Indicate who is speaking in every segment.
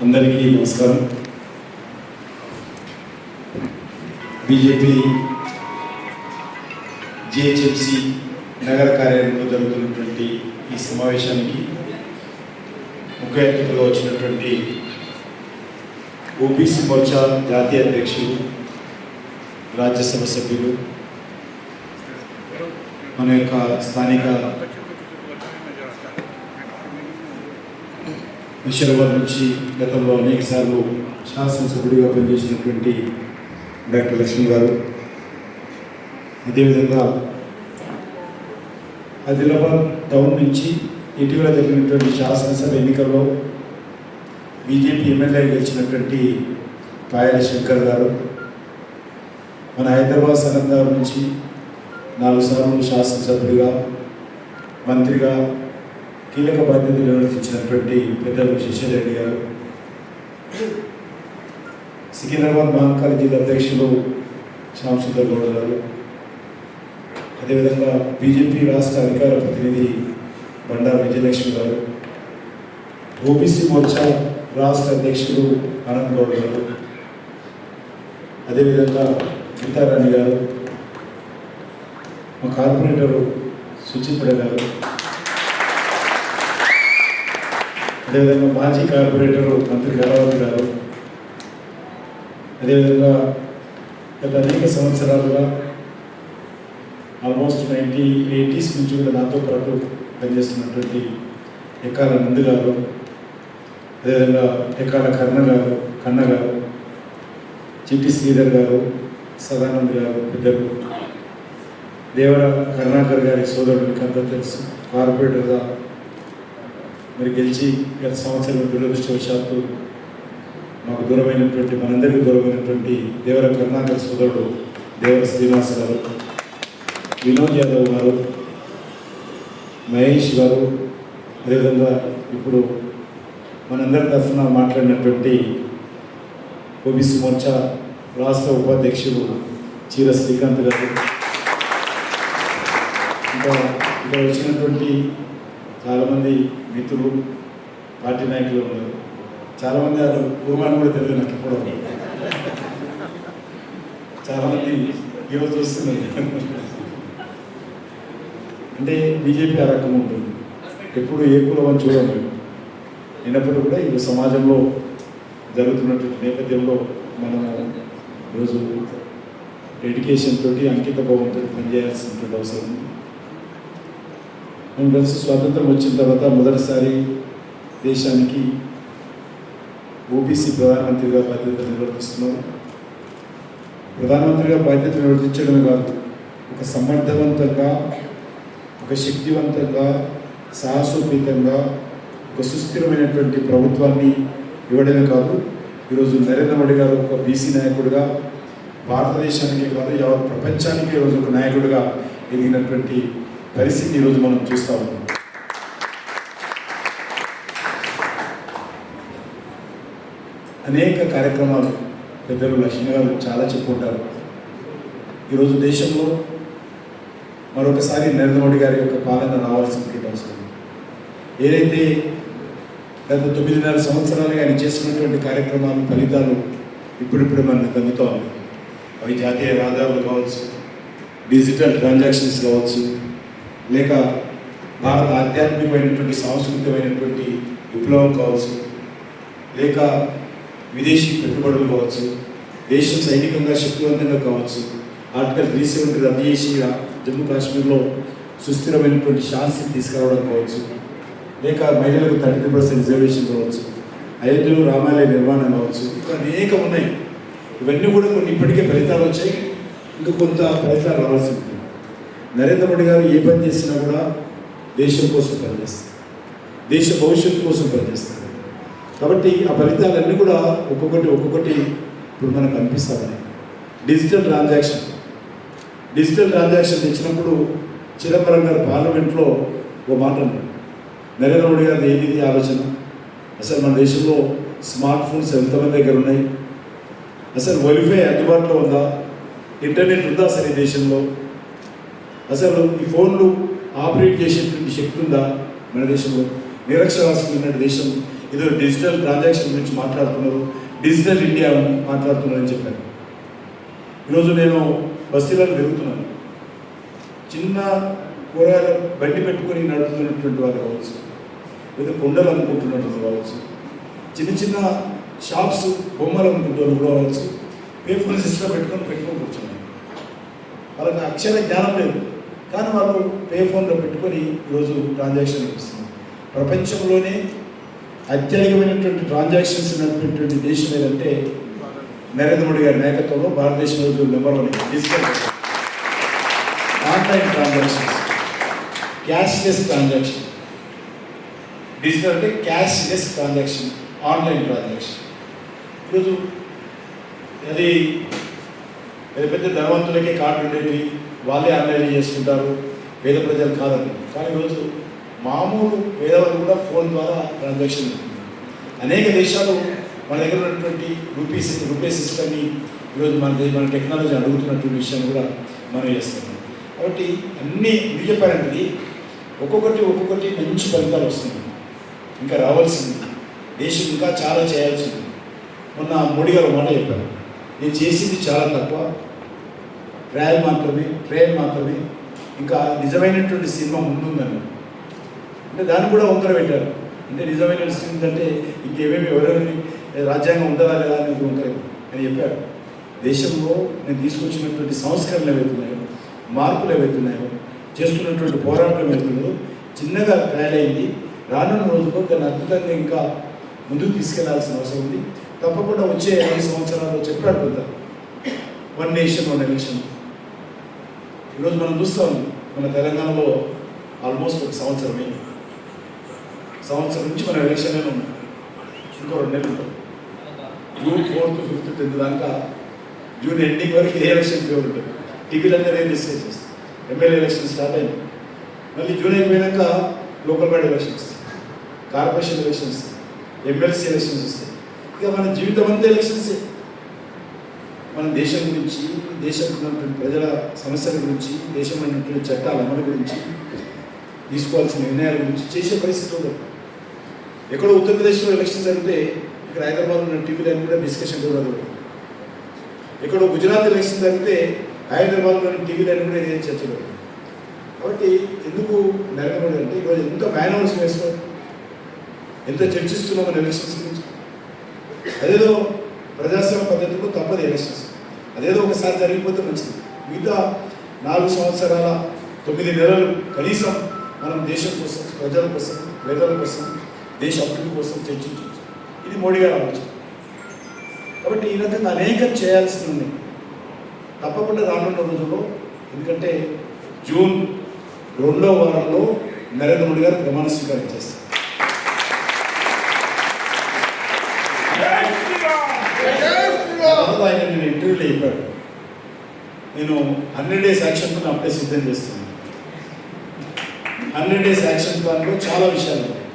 Speaker 1: అందరికీ నమస్కారం. BJP GHMC నగర కార్యాలయంలో జరుగుతున్నటువంటి ఈ సమావేశానికి ముఖ్య అతిథిగా వచ్చినటువంటి ఓబీసీ మోర్చా జాతీయ అధ్యక్షులు రాజ్యసభ సభ్యులు మన యొక్క స్థానిక విషయాల నుంచి గతంలో అనేక సార్లు శాసనసభ్యుడిగా పనిచేసినటువంటి డాక్టర్ లక్ష్మి గారు. అదేవిధంగా ఆదిలాబాద్ టౌన్ నుంచి ఇటీవల జరిగినటువంటి శాసనసభ ఎన్నికల్లో బీజేపీ ఎమ్మెల్యే గెలిచినటువంటి పాయల శంకర్ గారు. మన హైదరాబాద్ సనందార్ నుంచి నాలుగు సార్లు శాసనసభ్యుడిగా మంత్రిగా కీలక బాధ్యతలు నిర్వహించినటువంటి పెద్దలు శశిరెడ్డి గారు? సికింద్రాబాద్ మహంకాళి జిల్లా అధ్యక్షులు శ్యామసుందర్ గౌడ గారు. అదేవిధంగా బీజేపీ రాష్ట్ర అధికార ప్రతినిధి బండారు విజయలక్ష్మి గారు. ఓబీసీ మోర్చా రాష్ట్ర అధ్యక్షులు ఆనంద్ గౌడ్ గారు. అదేవిధంగా గీతారాణి గారు. మా కార్పొరేటరు సుచిత్ర గారు. అదేవిధంగా మాజీ కార్పొరేటరు మంత్రి గణవతి గారు అదేవిధంగా గత అనేక సంవత్సరాలుగా ఆల్మోస్ట్ నైంటీ ఎయిటీస్ నుంచి కూడా నాతో పాటు పనిచేస్తున్నటువంటి ఎక్కాల నంది గారు అదేవిధంగా ఎక్కాల కర్ణ గారు కన్న గారు చిట్టి శ్రీధర్ గారు సదానంద్ గారు పెద్దలు. దేవర కరుణాకర్ గారి సోదరుడికి అంతా తెలుసు. కార్పొరేటర్గా మరి గెలిచి గత సంవత్సరం దురదృష్టవశాత్తు మాకు దూరమైనటువంటి మనందరికీ దూరమైనటువంటి దేవర కరుణాకర్ సోదరుడు దేవర శ్రీనివాస్ గారు వినోద్ యాదవ్ గారు మహేష్ గారు అదేవిధంగా ఇప్పుడు మనందరి తరఫున మాట్లాడినటువంటి ఓబీసీ మోర్చా రాష్ట్ర ఉపాధ్యక్షుడు చీర శ్రీకాంత్ గారు. ఇంకా ఇక్కడ వచ్చినటువంటి చాలామంది మిత్రులు పార్టీ నాయకులు ఉన్నారు. చాలామంది వాళ్ళు కుర్మాన్ కూడా తెలియదు నాకు ఇప్పుడు చాలామంది ఈరోజు చూస్తున్నారు. అంటే బీజేపీ ఆ రకం ఉంటుంది. ఎప్పుడు ఏ కులం అని చూడము. అయినప్పుడు కూడా ఈ సమాజంలో జరుగుతున్నటువంటి నేపథ్యంలో మనము ఈరోజు డెడికేషన్ తోటి అంకిత భావంతో పనిచేయాల్సినటువంటి అవసరం ఉంది. మేము కలిసి స్వాతంత్రం వచ్చిన తర్వాత మొదటిసారి దేశానికి ఓబీసీ ప్రధానమంత్రిగా బాధ్యత నిర్వర్తిస్తున్నారు ప్రధానమంత్రిగా బాధ్యత నిర్వర్తించడమే కాదు ఒక సమర్థవంతంగా ఒక శక్తివంతంగా సాహసోపేతంగా ఒక సుస్థిరమైనటువంటి ప్రభుత్వాన్ని ఇవ్వడమే కాదు ఈరోజు నరేంద్ర మోడీ గారు ఒక బీసీ నాయకుడిగా భారతదేశానికి కాదు యావత్ ప్రపంచానికి ఈరోజు ఒక నాయకుడిగా ఎదిగినటువంటి పరిస్థితి ఈరోజు మనం చూస్తూ ఉన్నాం. అనేక కార్యక్రమాలు పెద్దలు లక్ష్మి గారు చాలా చెప్పుకుంటారు. ఈరోజు దేశంలో మరొకసారి నరేంద్ర మోడీ గారి యొక్క పాలన రావాల్సినటువంటి అవసరం ఏదైతే గత తొమ్మిదిన్నర సంవత్సరాలుగా ఆయన చేస్తున్నటువంటి కార్యక్రమాలు ఫలితాలు ఇప్పుడిప్పుడు మనకు అందుతూ ఉన్నాయి. అవి జాతీయ రహదారులు కావచ్చు డిజిటల్ ట్రాన్సాక్షన్స్ కావచ్చు లేక భారత ఆధ్యాత్మికమైనటువంటి సాంస్కృతికమైనటువంటి విప్లవం కావచ్చు లేక విదేశీ పెట్టుబడులు కావచ్చు దేశం సైనికంగా శక్తివంతంగా కావచ్చు ఆర్టికల్ త్రీ సెవెంటీ రద్దు చేసి జమ్మూ కాశ్మీర్లో సుస్థిరమైనటువంటి శాంతిని తీసుకురావడం కావచ్చు లేక మహిళలకు థర్టీ పర్సెంట్ రిజర్వేషన్ కావచ్చు అయోధ్యలో రామాలయ నిర్మాణం కావచ్చు ఇంకా అనేకం ఉన్నాయి. ఇవన్నీ కూడా కొన్ని ఇప్పటికే ఫలితాలు వచ్చాయి. ఇంకా కొంత ఫలితాలు రావాల్సి నరేంద్ర మోడీ గారు ఏ పని చేసినా కూడా దేశం కోసం పనిచేస్తారు. దేశ భవిష్యత్తు కోసం పనిచేస్తారు. కాబట్టి ఆ ఫలితాలన్నీ కూడా ఒక్కొక్కటి ఒక్కొక్కటి ఇప్పుడు మనకు అనిపిస్తామని డిజిటల్ ట్రాన్సాక్షన్. డిజిటల్ ట్రాన్సాక్షన్ తెచ్చినప్పుడు చిదంబరం గారు పార్లమెంట్లో ఓ మాట నరేంద్ర మోడీ గారి ఏది ఆలోచన? అసలు మన దేశంలో స్మార్ట్ ఫోన్స్ ఎంతమంది దగ్గర ఉన్నాయి? అసలు వైఫై అందుబాటులో ఉందా? ఇంటర్నెట్ ఉందా అసలు ఈ దేశంలో? అసలు ఈ ఫోన్లు ఆపరేట్ చేసేటువంటి శక్తి ఉందా? మన దేశంలో నిరక్షరాస్యమైన దేశం. ఏదో డిజిటల్ ట్రాన్సాక్షన్ గురించి మాట్లాడుతున్నారు. డిజిటల్ ఇండియా మాట్లాడుతున్నారని చెప్పారు. ఈరోజు నేను బస్తీలను పెరుగుతున్నాను చిన్న కూరగాయల బండి పెట్టుకొని నడుపుతున్నటువంటి వారు కావచ్చు లేదా కొండలు అమ్ముకుంటున్నటువంటి కావచ్చు చిన్న చిన్న షాప్స్ బొమ్మలు అమ్ముకుంటున్నారు కూడా కావచ్చు పే ఫోన్ సిస్టమ్ పెట్టుకొని పెట్టుకొని కూర్చున్నాను. వాళ్ళకి అక్షర జ్ఞానం లేదు. కానీ వాళ్ళు పే ఫోన్లో పెట్టుకొని ఈరోజు ట్రాన్సాక్షన్ నడుస్తున్నారు ప్రపంచంలోనే అత్యధికమైనటువంటి ట్రాన్సాక్షన్స్ నడిపినటువంటి దేశం ఏదంటే నరేంద్ర మోడీ గారి నాయకత్వంలో భారతదేశం రోజు number one digital online transactions cashless transaction digital అంటే క్యాష్లెస్ ట్రాన్సాక్షన్ ఆన్లైన్ ట్రాన్సాక్షన్ ఈరోజు అది పెద్ద పెద్ద ధనవంతులకే కార్డు ఉండేవి వాళ్ళే అన్యాయం చేసుకుంటారు. పేద ప్రజలు కాదని. కానీ ఈరోజు మామూలు పేదవాళ్ళు కూడా ఫోన్ ద్వారా ట్రాన్సాక్షన్ అనేక దేశాలు మన దగ్గర ఉన్నటువంటి రూపీస్ రూపే సిస్టమ్ని ఈరోజు మన మన టెక్నాలజీ అడుగుతున్నటువంటి విషయాన్ని కూడా మనం చేస్తున్నాం. కాబట్టి అన్నీ నిజపరంటిది ఒక్కొక్కటి ఒక్కొక్కటి మంచి ఫలితాలు వస్తుంది ఇంకా రావాల్సింది దేశం ఇంకా చాలా చేయాల్సింది. మొన్న మోడీ గారు మాట చెప్పారు. నేను చేసింది చాలా తక్కువ ట్రయల్ మాత్రమే. ట్రయల్ మాత్రమే ఇంకా నిజమైనటువంటి సినిమా ముందుందని అంటే దాన్ని కూడా వంకర పెట్టారు. అంటే నిజమైన సినిమా అంటే ఇంకేమేమి ఎవరెవరి రాజ్యాంగం ఉంటుందా లేదా అనేది వంకర అని చెప్పారు. దేశంలో నేను తీసుకొచ్చినటువంటి సంస్కరణలు ఏవైతున్నాయో మార్పులు ఏవైతున్నాయో చేస్తున్నటువంటి పోరాటం ఏవైతుందో చిన్నగా ట్రయల్ రానున్న రోజుల్లో దాన్ని అద్భుతంగా ఇంకా ముందుకు తీసుకెళ్ళాల్సిన అవసరం ఉంది. తప్పకుండా వచ్చే ఐదు సంవత్సరాల్లో చెప్పాడు కదా వన్ నేషన్ వన్ ఎలక్షన్. ఈరోజు మనం చూస్తాం మన తెలంగాణలో ఆల్మోస్ట్ ఒక సంవత్సరమే సంవత్సరం నుంచి మన ఎలక్షన్లో ఉన్నాం. ఇంకో రెండు నెలలు ఉంటాం జూన్ ఫోర్త్ ఫిఫ్త్ టెన్త్ దాకా జూన్ ఎండింగ్ వరకు ఏ ఎలక్షన్ పేరు ఉంటుంది టీవీలంతా నేను డిస్కస్ చేస్తాను ఎమ్మెల్యే ఎలక్షన్ స్టార్ట్ అయింది. మళ్ళీ జూన్ అయిపోయాక local body elections corporation elections MLC elections వస్తాయి. ఇక మన జీవితం అంతా ఎలక్షన్సే మన దేశం గురించి దేశం ఉన్నటువంటి ప్రజల సమస్యల గురించి దేశంలో చట్టాల అమలు గురించి తీసుకోవాల్సిన నిర్ణయాల గురించి చేసే పరిస్థితి ఉండదు ఎక్కడో ఉత్తరప్రదేశ్లో ఎలక్షన్ జరిగితే ఇక్కడ హైదరాబాద్ ఉన్న టీవీలో కూడా డిస్కషన్ కూడా ఎక్కడో గుజరాత్ ఎలక్షన్ జరిగితే హైదరాబాద్లోని టీవీలో కూడా ఇదే చర్చ జరుగుతుంది కాబట్టి ఎందుకు నరేంద్ర మోడీ అంటే ఈరోజు ఎంత మేనవర్స్ వేసుకోవాలి ఎంత చర్చిస్తున్నాం మన ఎలక్షన్స్ గురించి? అదేదో ప్రజాస్వామ్య పద్ధతిలో తప్పదు ఎలక్షన్స్. అదేదో ఒకసారి జరిగిపోతే మంచిది. మిగతా నాలుగు సంవత్సరాల తొమ్మిది నెలలు కనీసం మనం దేశం కోసం ప్రజల కోసం పేదల కోసం దేశ అభివృద్ధి కోసం చర్చించవచ్చు. ఇది మోడీ గారు ఆలోచన. కాబట్టి ఈ రకంగా అనేకం చేయాల్సి ఉంది తప్పకుండా రానున్న రోజుల్లో ఎందుకంటే జూన్ రెండో వారంలో నరేంద్ర మోడీ గారు ప్రమాణ స్వీకారం చేస్తారు. తర్వాత ఆయన నేను ఇంటర్వ్యూలో చెప్పాడు నేను హండ్రెడ్ డేస్ యాక్షన్ ప్లాన్ అప్పుడే సిద్ధం చేస్తున్నాను. హండ్రెడ్ డేస్ యాక్షన్ ప్లాన్లో చాలా విషయాలు ఉన్నాయి.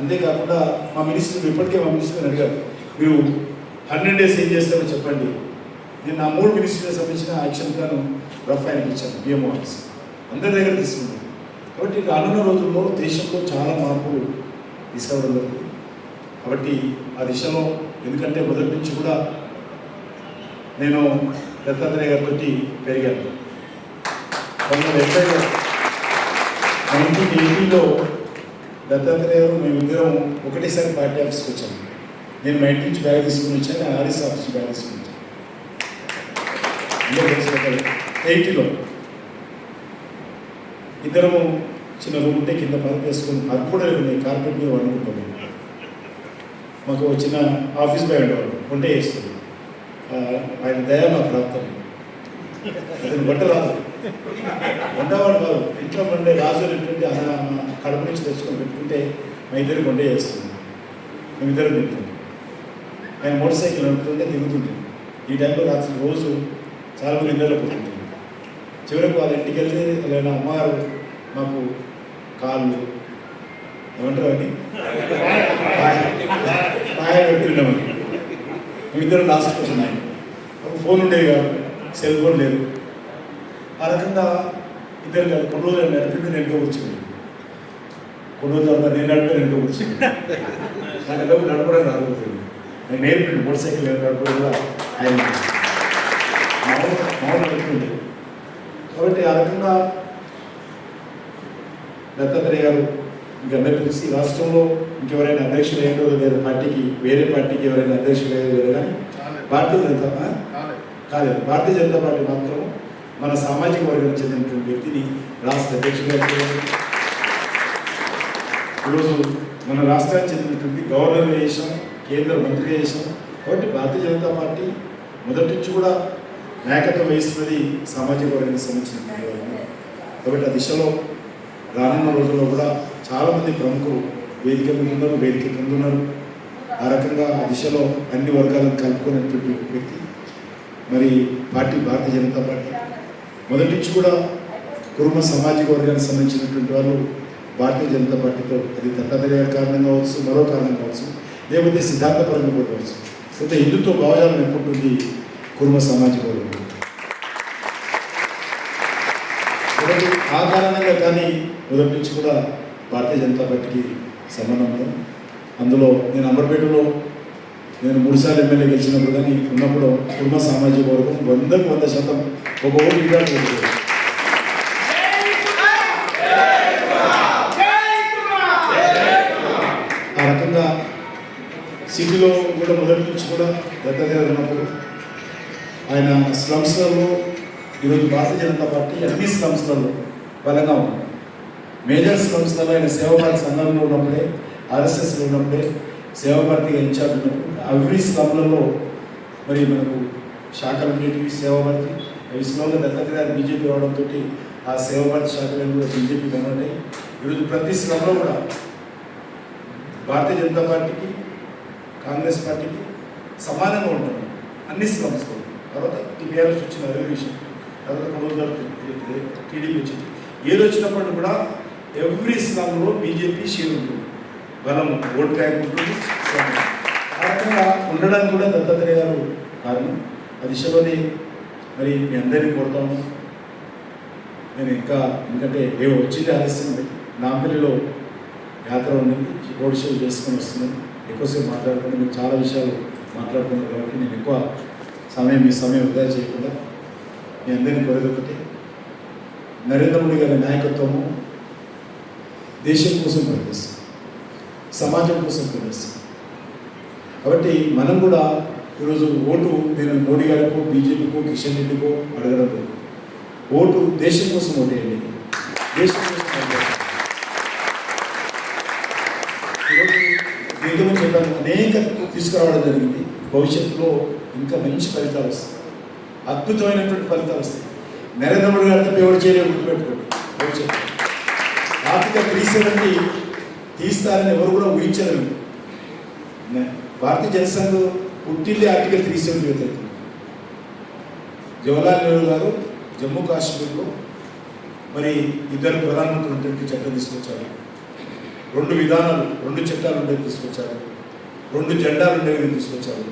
Speaker 1: అంతేకాకుండా మా మినిస్టర్ ఇప్పటికే మా మినిస్టర్ అడిగారు మీరు హండ్రెడ్ డేస్ ఏం చేస్తారో చెప్పండి. నేను నా మూడు మినిస్టర్లకు సంబంధించిన యాక్షన్ ప్లాన్ రఫ్ ఆయనకి ఇచ్చాను బిఎం ఆఫీస్ అందరి దగ్గర తీసుకున్నాను. కాబట్టి రానున్న రోజుల్లో దేశంలో చాలా మార్పులు తీసుకురావడం జరుగుతుంది. కాబట్టి ఆ దిశలో ఎందుకంటే మొదటి నుంచి కూడా నేను దత్తాత్రేయ గారితో పెరిగాను. పంతొమ్మిది ఎనభై నైన్టీన్ ఎయిటీలో దత్తాత్రేయ గారు మేమిద్దరం ఒకటేసారి పార్టీ ఆఫీస్కి వచ్చాము. నేను మా ఇంటి నుంచి బ్యాగ్ తీసుకుని వచ్చాను ఆర్ఎస్ ఆఫీస్ బ్యాగ్ తీసుకుని వచ్చాను. ఎయిటీలో ఇద్దరము చిన్న రూమ్ ఉంటే కింద పని వేసుకుని అది కూడా కార్పెట్ మీద వండుకుంటాము మాకు వచ్చిన ఆఫీస్ బాయ్ ఉండేవాడు వంట చేస్తుంది ఆయన దయా మా ప్రాప్తం అతను వంట రాదు వంటవాడు కాదు. ఇంట్లో వండే రాజు ఎటువంటి కడప నుంచి తెచ్చుకొని పెట్టుకుంటే మా ఇద్దరికి వంట చేస్తుంది. మేమిద్దరం తింటుంది ఆయన మోటార్ సైకిల్ నడుపుతుంటే దిగుతుంది ఈ టైంలో రాత్రి రోజు చాలా మంది ఇళ్ళలో పోతుంటాం చివరకు వాళ్ళ ఇంటికి వెళ్తే లేదా అమ్మగారు మాకు కాళ్ళు ఏమంటారు అని పాయ పెట్టుకున్నామని మేమిద్దరం రాసుకుంటున్నాయి ఒక ఫోన్ ఉండేవి కాదు సెల్ ఫోన్ లేదు. ఆ రకంగా ఇద్దరు కాదు కొన్ని రోజులు నడిపిండి నేను వెనుక కూర్చుంది కొన్ని రోజులు తర్వాత నేను నడిపి నేను కూర్చుంది నాకు అలా నడపడం రాకపోతుంది నేను నేర్పిండి మోటార్ సైకిల్ నడపడం కూడా ఆయన మామూలు నడుపుతుంది కాబట్టి ఆ రకంగా దత్తాత్రేయ గారు ఇంకా అందరూ తెలిసి రాష్ట్రంలో ఇంకెవరైనా అధ్యక్షులు ఏంటో లేదా పార్టీకి వేరే పార్టీకి ఎవరైనా అధ్యక్షులు అయ్యారో లేదో కానీ భారతీయ జనతా? కాలేదు భారతీయ జనతా పార్టీ మాత్రం మన సామాజిక వర్గానికి చెందినటువంటి వ్యక్తిని రాష్ట్ర అధ్యక్షుడిగా. ఈరోజు మన రాష్ట్రానికి చెందినటువంటి గవర్నర్ చేసాం కేంద్ర మంత్రి చేసాం కాబట్టి భారతీయ జనతా పార్టీ మొదటి నుంచి కూడా నాయకత్వం వహిస్తున్నది సామాజిక వర్గానికి వాళ్ళు. కాబట్టి ఆ దిశలో రానున్న రోజుల్లో కూడా చాలామంది ప్రముఖులు వేదిక మీద ఉన్నారు వేదిక కింద ఉన్నారు. ఆ రకంగా ఆ దిశలో అన్ని వర్గాలను కలుపుకునేటువంటి వ్యక్తి. మరి పార్టీ భారతీయ జనతా పార్టీ. మొదటి నుంచి కూడా కుటుంబ సామాజిక వర్గానికి సంబంధించినటువంటి వాళ్ళు భారతీయ జనతా పార్టీతో అది దత్తాత్రేయ కారణం కావచ్చు మరో కారణం కావచ్చు లేకపోతే సిద్ధాంతపరంగా కూడా కావచ్చు లేకపోతే హిందుత్వ భావజాలం ఎక్కుంటుంది కుటుంబ సామాజిక వర్గం? ఆ కారణంగా కానీ మొదటి నుంచి కూడా భారతీయ జనతా పార్టీకి సంబంధం అందులో నేను అమర్పేటలో నేను మూడుసార్లు ఎమ్మెల్యే గెలిచినప్పుడు కానీ ఉన్నప్పుడు కుటుంబ సామాజిక వర్గం వందకు వంద శాతం ఒక ఓటు ఇవ్వాలి ఆ రకంగా సిటీలో కూడా మొదటి నుంచి కూడా దగ్గర ఉన్నప్పుడు ఆయన స్లమ్స్లలో ఈరోజు భారతీయ జనతా పార్టీ అన్ని స్లమ్స్లలో బలంగా ఉంది. మేజర్ స్లమ్స్లలో ఆయన సేవాభారతి సంఘంలో ఉన్నప్పుడే ఆర్ఎస్ఎస్లో ఉన్నప్పుడే సేవాభారతిగా ఇన్ఛార్జ్ ఉన్నప్పుడు అవి స్లమ్లలో మరి మనకు శాఖలు ఉండేటివి సేవాభారతి అవి స్లోగా దత్తగారు బీజేపీ రావడంతో ఆ సేవాభారతి శాఖలు కూడా బీజేపీ కనబడ్డాయి ఈరోజు ప్రతి స్లమ్లో కూడా భారతీయ జనతా పార్టీకి కాంగ్రెస్ పార్టీకి సమానంగా ఉంటుంది అన్ని స్లమ్స్ తర్వాత టీఆర్ఎస్ వచ్చిన రెవల్యూషన్ విషయం. తర్వాత కొనుగోలు టీడీపీ వచ్చింది. ఏది వచ్చినప్పుడు కూడా ఎవ్రీ స్లమ్లో బీజేపీ షేర్ ఉంటుంది బలం ఓటు బ్యాంక్ ఉంటుంది ఆ రకంగా ఉండడానికి కూడా దత్తాత్రేయ గారు కారణం. ఆ దిశలోనే మరి మీ అందరినీ కోరుతాము. నేను ఇంకా ఎందుకంటే ఏవో వచ్చింది ఆలస్యం నాంపల్లిలో యాత్ర ఉండింది. రోడ్ షో చేసుకొని వస్తున్నాను. ఎక్కువసేపు మాట్లాడుకుంటే మీరు చాలా విషయాలు మాట్లాడుకున్నారు కాబట్టి నేను ఎక్కువ సమయం మీ సమయం వృధా చేయకుండా మీ అందరినీ కోరేది ఒకటి. నరేంద్ర మోడీ గారి నాయకత్వము దేశం కోసం పనిచేస్తాం. సమాజం కోసం పనిచేస్తాం. కాబట్టి మనం కూడా ఈరోజు ఓటు నేను మోడీ గారికో బీజేపీకో కిషన్ రెడ్డికో అడగడం లేదు. ఓటు దేశం కోసం ఓటేయండి. దేశం కోసం ఈరోజు చెప్పాను అనేక తీసుకురావడం జరిగింది. భవిష్యత్తులో ఇంకా మంచి ఫలితాలు వస్తాయి. అద్భుతమైనటువంటి ఫలితాలు వస్తాయి. నరేంద్ర మోడీ గారితో ఎవరు చేయలేదు గుర్తుపెట్టుకోండి. భవిష్యత్తు ఆర్థిక త్రీ సెవెంటీ తీస్తారని ఎవరు కూడా ఊహించలేము భారతీయ జనసంఘ్ పుట్టింది ఆర్టికల్ త్రీ సెవెంటీ వ్యతిరేకం జవహర్లాల్ నెహ్రూ గారు జమ్మూ కాశ్మీర్లో మరి ఇద్దరు ప్రధానమంత్రులు ఉన్నటువంటి చట్టం తీసుకొచ్చారు. రెండు విధానాలు రెండు చట్టాలు ఉండేవి తీసుకొచ్చారు. రెండు జెండాలు ఉండేవి తీసుకొచ్చారు.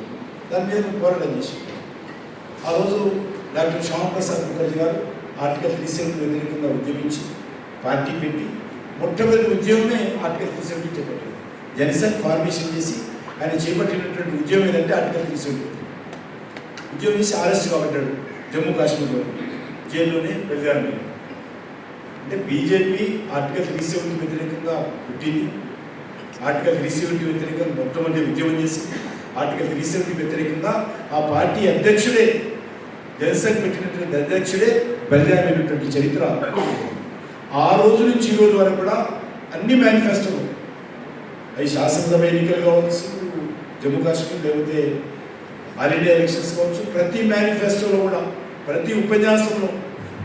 Speaker 1: దాని మీద పోరాటం చేసి ఆ రోజు డాక్టర్ శ్యామప్రసాద్ ముఖర్జీ గారు ఆర్టికల్ త్రీ సెవెంటీ వ్యతిరేకంగా ఉద్యమించి పార్టీ పెట్టి మొట్టమొదటి ఉద్యమమే ఆర్టికల్ త్రీ సెవెంటీ చేపట్టింది. జనసన్ ఫార్మేషన్ చేసి ఆయన చేపట్టినటువంటి ఉద్యమం ఏంటంటే ఆర్టికల్ త్రీ సెవెంటీ ఉద్యమం చేసి అరెస్ట్ కాబట్టాడు జమ్మూ కాశ్మీర్లో జైల్లోనే వెళ్ళాను అంటే బీజేపీ ఆర్టికల్ త్రీ సెవెంటీ వ్యతిరేకంగా పుట్టింది. ఆర్టికల్ త్రీ సెవెంటీ వ్యతిరేకంగా మొట్టమొదటి ఉద్యమం చేసి ఆర్టికల్ త్రీ సెవెంటీ వ్యతిరేకంగా ఆ పార్టీ అధ్యక్షుడే జనసంఘ్ పెట్టినటువంటి అధ్యక్షుడే బలిదానమైనటువంటి చరిత్ర ఆ రోజు నుంచి ఈ రోజు వరకు కూడా అన్ని మేనిఫెస్టోలు అవి శాసనసభ ఎన్నికలు కావచ్చు జమ్మూ కాశ్మీర్ లేకపోతే ఆల్ ఇండియా ఎలక్షన్స్ కావచ్చు ప్రతి మేనిఫెస్టోలో కూడా ప్రతి ఉపన్యాసంలో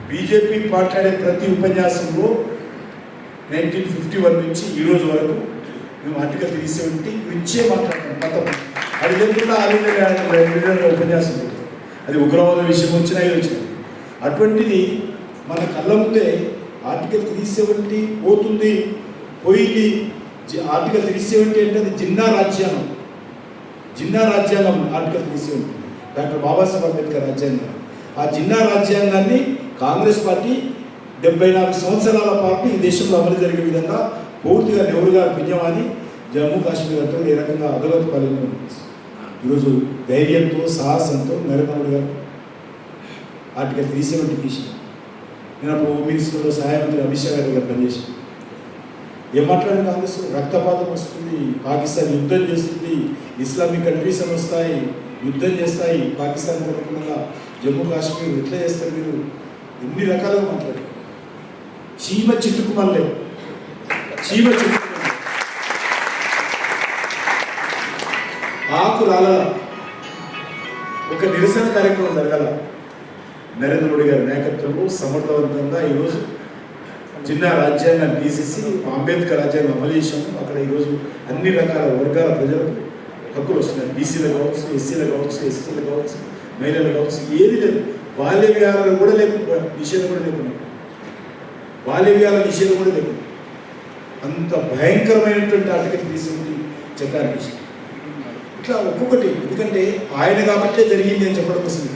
Speaker 1: బీజేపీ మాట్లాడే ప్రతి ఉపన్యాసంలో నైన్టీన్ ఫిఫ్టీ వన్ నుంచి ఈ రోజు వరకు మేము ఆర్టికల్ త్రీ సెవెంటీ గురించే మాట్లాడతాం మొత్తం. అది లేకుండా ఆల్ ఇండియా ఉపన్యాసం అది ఉగ్రవాద విషయం వచ్చినా ఇది వచ్చినా. అటువంటిది మన కళ్ళ ముందే ఆర్టికల్ త్రీ సెవెంటీ పోతుంది పోయింది. ఆర్టికల్ త్రీ సెవెంటీ అంటే అది జిన్నా రాజ్యాంగం. జిన్నా రాజ్యాంగం article three seventy doctor Babasaheb Ambedkar రాజ్యాంగం. ఆ జిన్నా రాజ్యాంగాన్ని కాంగ్రెస్ పార్టీ డెబ్బై నాలుగు సంవత్సరాల పాటు ఈ దేశంలో అమలు జరిగే విధంగా పూర్తిగా నెహ్రూ గారు పుణ్యమాని జమ్మూ కాశ్మీర్ అంతా ఏ రకంగా అధోగతి పాలన ఈరోజు ధైర్యంతో సాహసంతో నరేంద్ర మోడీ గారు ఆర్టికల్ త్రీ సెవెంటీ తీసిన నేను అప్పుడు హోమ్ మినిస్టర్లో సహాయ మంత్రి అమిత్ షా గారి దగ్గర పనిచేసాను ఏం మాట్లాడిన కాంగ్రెస్ రక్తపాతం వస్తుంది పాకిస్తాన్ యుద్ధం చేస్తుంది ఇస్లామిక్ కంట్రీస్ అని వస్తాయి యుద్ధం చేస్తాయి పాకిస్తాన్ కొనకుండా జమ్మూ కాశ్మీర్ ఎట్లా చేస్తారు మీరు ఎన్ని రకాలుగా మాట్లాడారు చీమ చిట్టుకు మళ్ళీ చీమ చిట్టుకు ఆకు రాల ఒక నిరసన కార్యక్రమం జరగాల నరేంద్ర మోడీ గారి నాయకత్వంలో సమర్థవంతంగా ఈరోజు చిన్న రాజ్యాంగాన్ని తీసేసి అంబేద్కర్ రాజ్యాంగం అమలు చేసాము అక్కడ ఈరోజు అన్ని రకాల వర్గాల ప్రజలకు హక్కులు వస్తున్నాయి. బీసీలు కావచ్చు ఎస్సీలు కావచ్చు ఎస్టీలు కావచ్చు మహిళలు కావచ్చు ఏది లేదు. బాల్య విహారాలు కూడా లేకుండా నిషేధం కూడా లేకుండా. బాల్య విహార నిషేధం కూడా లేకుండా. అంత భయంకరమైనటువంటి ఆటకి తీసుకుంది చట్టాన్ని ఇట్లా ఒక్కొక్కటి ఎందుకంటే ఆయన కాబట్టే జరిగింది అని చెప్పడం వస్తుంది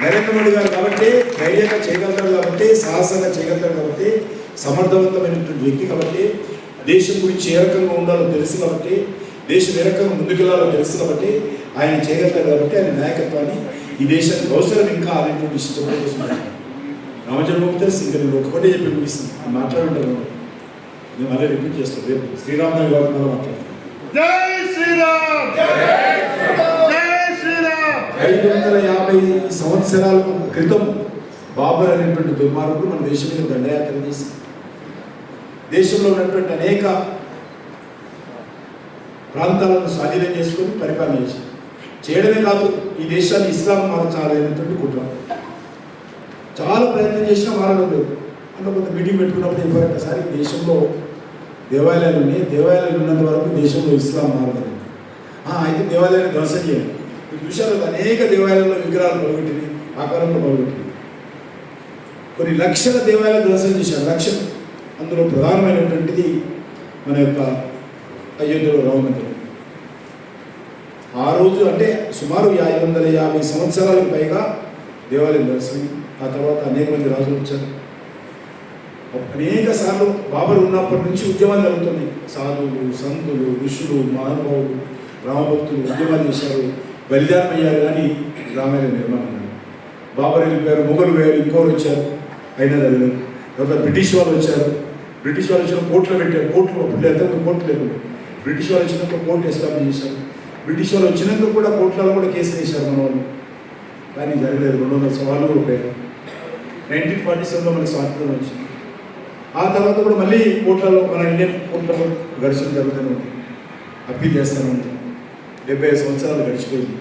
Speaker 1: నరేంద్ర మోడీ గారు కాబట్టి ధైర్యంగా చేయగలుగుతారు కాబట్టి సాహసంగా చేయగలుగుతారు కాబట్టి సమర్థవంతమైనటువంటి వ్యక్తి కాబట్టి దేశం గురించి ఏ రకంగా ఉండాలో తెలుసు కాబట్టి దేశం ఏ రకంగా ముందుకెళ్ళాలో తెలుసు కాబట్టి ఆయన చేయగలుగుతారు కాబట్టి ఆయన నాయకత్వాన్ని ఈ దేశానికి అవసరం ఇంకా అనేటువంటి విషయం చెప్పడం తెలుసు ఇంకా నేను ఒక్కటే చెప్పి ముగిస్తాను మాట్లాడుంటాను నేను అదే రిపీట్ చేస్తాను. రేపు శ్రీరామనగర్ గారు మళ్ళీ మాట్లాడతాను
Speaker 2: జై శ్రీరామ్! జై శ్రీరామ్!
Speaker 1: ఐదు వందల యాభై సంవత్సరాల క్రితం బాబర్ అనేటువంటి దుర్మార్గుడు మన దేశం మీద దండయాత్ర చేసి దేశంలో ఉన్నటువంటి అనేక ప్రాంతాలను స్వాధీనం చేసుకొని పరిపాలన చేసి చేయడమే కాదు ఈ దేశాన్ని ఇస్లాం మార్చాలనేటువంటి కుట్ర. చాలా ప్రయత్నం చేసినా మారడం లేదు అంటే కొంత మీటింగ్ పెట్టుకున్నప్పుడు చెప్పారు ఒకసారి దేశంలో దేవాలయాలు ఉన్నాయి దేవాలయాలు ఉన్నంత వరకు దేశంలో ఇస్లాం మారదు అయితే దేవాలయాన్ని ధ్వంసం చేయాలి. చూశారు అనేక దేవాలయాల్లో విగ్రహాలు పలుగొట్టింది ఆకారంలో పలుగొట్టింది కొన్ని లక్షల దేవాలయాలు ధ్వంసం చేశారు. లక్షలు. అందులో ప్రధానమైనటువంటిది మన యొక్క అయోధ్యలో రామ ఆ రోజు అంటే సుమారు ఐదు వందల యాభై సంవత్సరాలకు పైగా దేవాలయం దర్శనం ఆ తర్వాత అనేక మంది రాజులు వచ్చారు. అనేక సార్లు బాబరు ఉన్నప్పటి నుంచి ఉద్యమాలు జరుగుతున్నాయి. సాధువులు సంతులు ఋషులు మహానుభావులు రామభక్తులు ఉద్యమాలు చేశారు. బలిదానం అయ్యారు కానీ రామాయణ నిర్మాణం బాబర్ వెళ్ళిపోయారు మొగలు వేరు ఇంకోరు వచ్చారు. అయినా జరగలేదు తర్వాత బ్రిటిష్ వాళ్ళు వచ్చారు. బ్రిటిష్ వాళ్ళు వచ్చిన కోర్టులో పెట్టారు. కోర్టులో అప్పుడు లేదు కోర్టు లేకుండా. బ్రిటిష్ వాళ్ళు వచ్చినప్పుడు కోర్టు ఎస్టాబ్లిష్ చేశారు. బ్రిటిష్ వాళ్ళు వచ్చినందుకు కూడా కోర్టులలో కూడా కేసులు వేశారు మన వాళ్ళు. కానీ జరగలేదు. రెండు వందల సవాళ్ళు కూడా పోయారు నైన్టీన్ ఫార్టీ సెవెన్లో మనకి స్వాతంత్రం వచ్చింది. ఆ తర్వాత కూడా మళ్ళీ కోర్టులలో మన ఇండియన్ కోట్లలో ఘర్షణ జరుగుతూనే ఉంది అప్పీల్ చేస్తూనే ఉంది డెబ్బై ఐదు సంవత్సరాలు గడిచిపోయింది.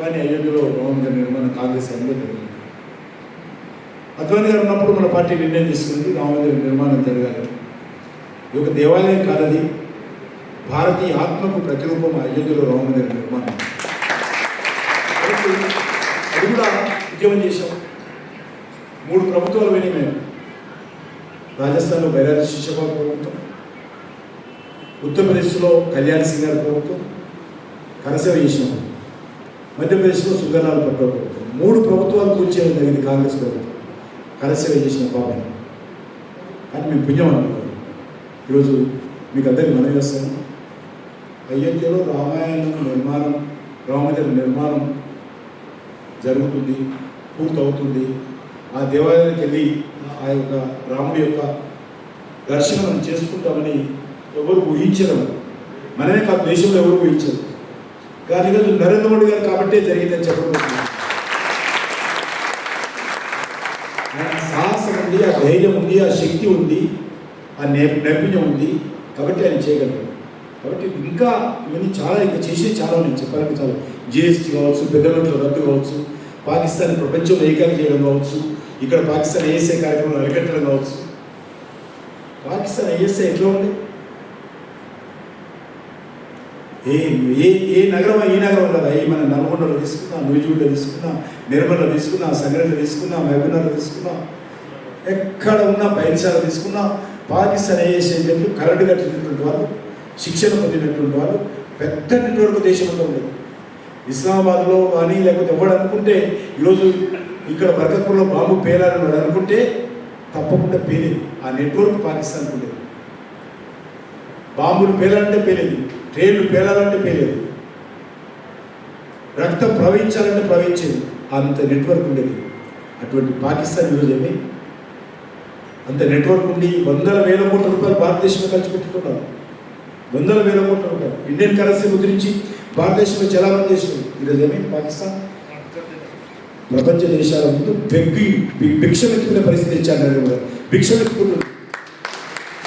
Speaker 1: కానీ అయోధ్యలో రామమందిర నిర్మాణం కాంగ్రెస్ అందులో జరిగింది అద్వాని గారు ఉన్నప్పుడు మన పార్టీ నిర్ణయం తీసుకుంది రామమందిర నిర్మాణం జరగాలి. ఇది ఒక దేవాలయం కాదది భారతీయ ఆత్మకు ప్రతిరూపం అయోధ్యలో రామమందిర నిర్మాణం. అది కూడా ఉద్యమం చేశాం. మూడు ప్రభుత్వాలు విని మేము. రాజస్థాన్లో బైరాజ శిశుపాల్ ప్రభుత్వం ఉత్తరప్రదేశ్లో కళ్యాణ్ సింగ్ గారి ప్రభుత్వం కరసేవ చేసినాం మధ్యప్రదేశ్లో సుందర్లాల్ పట్టో ప్రభుత్వం మూడు ప్రభుత్వాలు కూర్చేయడం జరిగింది కాంగ్రెస్ ప్రభుత్వం. కనసేవ చేసిన పాపని అని మేము పుణ్యం అనుకుంటాం. ఈరోజు మీకు అందరికీ మనం చేస్తాము అయోధ్యలో రామాయణం నిర్మాణం రామమందిర నిర్మాణం జరుగుతుంది పూర్తవుతుంది. ఆ దేవాలయానికి వెళ్ళి ఆ యొక్క రాముడి యొక్క దర్శనం చేసుకుంటామని ఎవరు ఊహించరు. మనమే కాదు దేశంలో ఎవరు ఊహించరు. కానీ ఈరోజు నరేంద్ర మోడీ గారు కాబట్టే జరిగిందని చెప్పబోతున్నాను. సాహసం ఉంది ఆ ధైర్యం ఉంది ఆ శక్తి ఉంది ఆ నే నైపుణ్యం ఉంది కాబట్టి ఆయన చేయగలరు కాబట్టి ఇంకా ఇవన్నీ చాలా ఇంకా చేసేది చాలా నేను చెప్పాలంటే చాలా. జిఎస్టీ కావచ్చు పెద్ద నోట్ల రద్దు కావచ్చు పాకిస్తాన్ ప్రపంచంలో ఏకాకి చేయడం కావచ్చు ఇక్కడ పాకిస్తాన్ ఏఎస్ఐ కార్యక్రమం అరికట్టడం కావచ్చు. పాకిస్తాన్ ఏఎస్ఐ ఎట్లా ఉంది? ఏ ఏ ఏ నగరం ఈ నగరం కదా. ఏ మన నల్గొండలో తీసుకున్నా నూజిగూడలో తీసుకున్నా నిర్మల్లో తీసుకున్నా సంగరెడ్డిలో తీసుకున్నా మహబూబ్నగర్లో తీసుకున్నా ఎక్కడ ఉన్నా బయలుసార తీసుకున్నా పాకిస్తాన్ ఏఎస్ఐ చెప్పి కరెంటు కట్టినటువంటి వాళ్ళు శిక్షణ పొందినటువంటి వాళ్ళు పెద్ద నెట్వర్క్ దేశంలో ఉండేది. ఇస్లామాబాద్లో కానీ లేకపోతే ఎవడు అనుకుంటే ఈరోజు ఇక్కడ బర్కత్పూర్లో బాంబు పేలాలని వాడు అనుకుంటే తప్పకుండా పేలేదు. ఆ నెట్వర్క్ పాకిస్తాన్ ఉండేది. బాంబులు పేలాలంటే పేలేదు. ట్రైన్లు పేలాలంటే పేలేదు. రక్తం ప్రవహించాలంటే ప్రవహించేది. అంత నెట్వర్క్ ఉండేది. అటువంటి పాకిస్తాన్ ఈరోజు ఏమి అంత నెట్వర్క్ ఉండి వందల వేల కోట్ల రూపాయలు భారతదేశంలో ఖర్చు పెట్టుకున్నారు. వందల వేల కోట్ల రూపాయలు. ఇండియన్ కరెన్సీ ముద్రించి భారతదేశంలో చలామణి చేసింది. ఈరోజు ఏమి పాకిస్తాన్ ప్రపంచ దేశాల ముందు బెగ్గి బి- పరిస్థితి ఇచ్చారు నరేంద్ర మోడీ. భిక్షం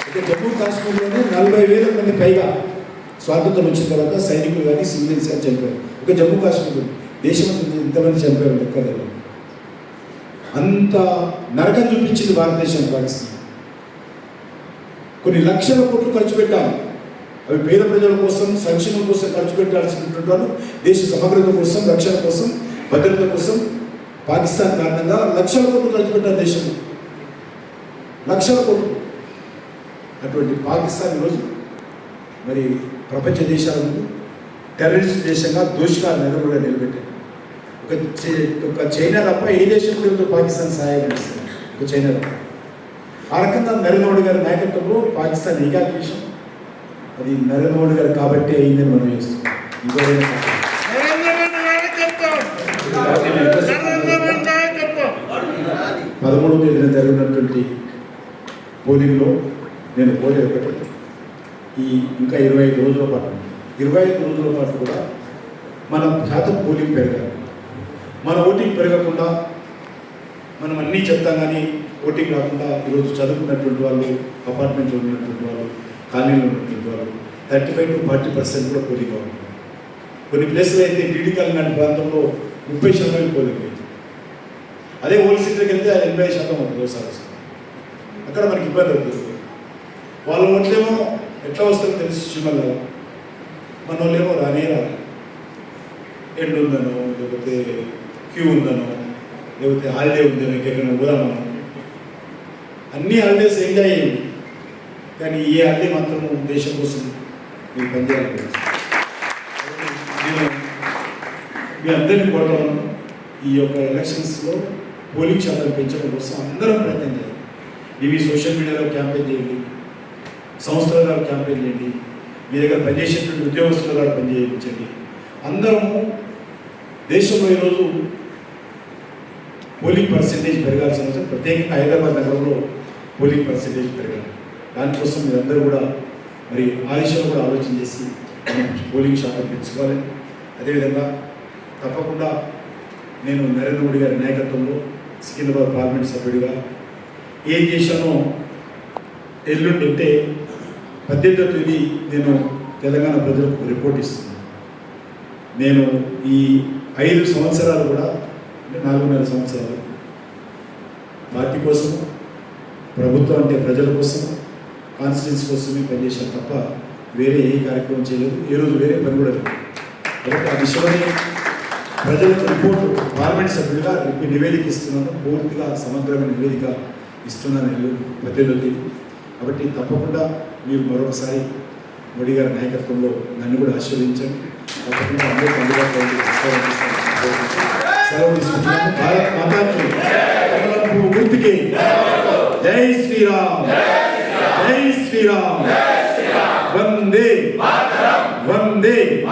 Speaker 1: అయితే జమ్మూ కాశ్మీర్లోనే నలభై వేల మంది పైగా స్వాతంత్రం వచ్చిన తర్వాత సైనికులు కానీ సివిలియన్స్ కానీ చనిపోయారు. ఒక జమ్మూ కాశ్మీర్ దేశం ఇంతమంది చనిపోయారు లెక్కలేదు. అంత నరకం చూపించింది భారతదేశం పాకిస్తాన్. కొన్ని లక్షల కోట్లు ఖర్చు పెట్టాలి. అవి పేద ప్రజల కోసం సంక్షేమం కోసం ఖర్చు పెట్టాల్సినటువంటి వాళ్ళు దేశ సమగ్రత కోసం రక్షణ కోసం భద్రత కోసం పాకిస్తాన్ కారణంగా లక్షల కోట్లు ఖర్చు పెట్టారు దేశంలో లక్షల కోట్లు. అటువంటి పాకిస్తాన్ ఈరోజు మరి ప్రపంచ దేశాల ముందు టెర్రరిస్ట్ దేశంగా దోషిగా నిలబడి నిలబెట్టారు. ఒక చై- ఒక చైనా తప్ప ఏ దేశం కూడా పాకిస్తాన్ సహాయం చేస్తుంది. ఒక చైనా తప్ప. ఆ రకంగా నరేంద్ర మోడీ గారి నాయకత్వంలో పాకిస్తాన్ ఏకాకి దేశం అది నరేంద్ర మోడీ గారు కాబట్టి అయిందని మనం చేస్తున్నాం. పదమూడు తేదీన జరిగినటువంటి పోలింగ్లో నేను పోలే ఒకటి. ఈ ఇంకా ఇరవై ఐదు రోజుల పాటు ఇరవై ఐదు రోజుల పాటు కూడా మన శాతం పోలింగ్ పెరగాలి. మన ఓటింగ్ పెరగకుండా మనం అన్నీ చెప్తాం కానీ ఓటింగ్ రాకుండా ఈరోజు చదువుకున్నటువంటి వాళ్ళు అపార్ట్మెంట్లో ఉన్నటువంటి వాళ్ళు కాలనీలో ఉన్నటువంటి వాళ్ళు thirty five to forty percent కూడా పోలింగ్ అవుతుంది కొన్ని ప్లేస్లో అయితే డిడికల్ లాంటి ప్రాంతంలో ముప్పై శాతం పోలింగ్ అయింది అదే ఓల్డ్ సిటీకి వెళ్తే అది ఎనభై శాతం అవుతుంది ఒకసారి అక్కడ మనకి ఇబ్బంది అవుతుంది. వాళ్ళ ఓట్లేమో ఎట్లా వస్తుందో తెలుసు చిమ్మల్లో మన ఏమో రానే రాదు ఎండ్ ఉందనో లేకపోతే క్యూ ఉందనో లేకపోతే హాలిడే ఉందనో ఇంకెక్కడ పోదామనో అన్ని హాలిడేస్ ఎంజాయ్ అయ్యింది కానీ ఏ హాలిడే మాత్రం దేశం కోసం మీరు పనిచేయాలి. మీ అందరినీ కోరడం ఈ యొక్క ఎలక్షన్స్లో పోలింగ్ శాతం పెంచడం కోసం అందరం ప్రయత్నం చేయాలి. ఇవి సోషల్ మీడియాలో క్యాంపెయిన్ చేయండి. సంస్థల గారు క్యాంపెయిన్ చేయండి. మీ దగ్గర పనిచేసేటువంటి ఉద్యోగస్తుల గారు పనిచేయించండి. అందరము దేశంలో ఈరోజు పోలింగ్ పర్సెంటేజ్ పెరగాల్సిన అవసరం. ప్రత్యేకంగా హైదరాబాద్ నగరంలో పోలింగ్ పర్సెంటేజ్ పెరగాలి. దానికోసం మీరందరూ కూడా మరి ఆ విషయంలో కూడా ఆలోచన చేసి మనం పోలింగ్ శాతం పెంచుకోవాలి. అదేవిధంగా తప్పకుండా నేను నరేంద్ర మోడీ గారి నాయకత్వంలో సికింద్రాబాద్ పార్లమెంట్ సభ్యుడిగా ఏం చేశానో ఎల్లుండి అంటే పద్దెనిమిదో తేదీ నేను తెలంగాణ ప్రజలకు రిపోర్ట్ ఇస్తున్నాను. నేను ఈ ఐదు సంవత్సరాలు కూడా అంటే నాలుగున్నర సంవత్సరాలు పార్టీ కోసం ప్రభుత్వం అంటే ప్రజల కోసం కాన్స్టిట్యూన్స్ కోసమే పనిచేశాను తప్ప వేరే ఏ కార్యక్రమం చేయలేదు. ఏ రోజు వేరే పని కూడా లేదు. కాబట్టి ఆ విషయమని ప్రజలకు రిపోర్టు పార్లమెంట్ సభ్యుడిగా నివేదిక ఇస్తున్నాను. పూర్తిగా సమగ్రమైన నివేదిక ఇస్తున్నాను నేను పద్దెనిమిదో కాబట్టి తప్పకుండా మీరు మరొకసారి మోడీ గారి నాయకత్వంలో నన్ను కూడా ఆశీర్వదించండి. తప్పకుండా అందరికీ అందుబాటులో సెలవు భారత్ మాతాకి గుర్తుకి. జై శ్రీరామ్. జై శ్రీరామ్. వందే. వందే.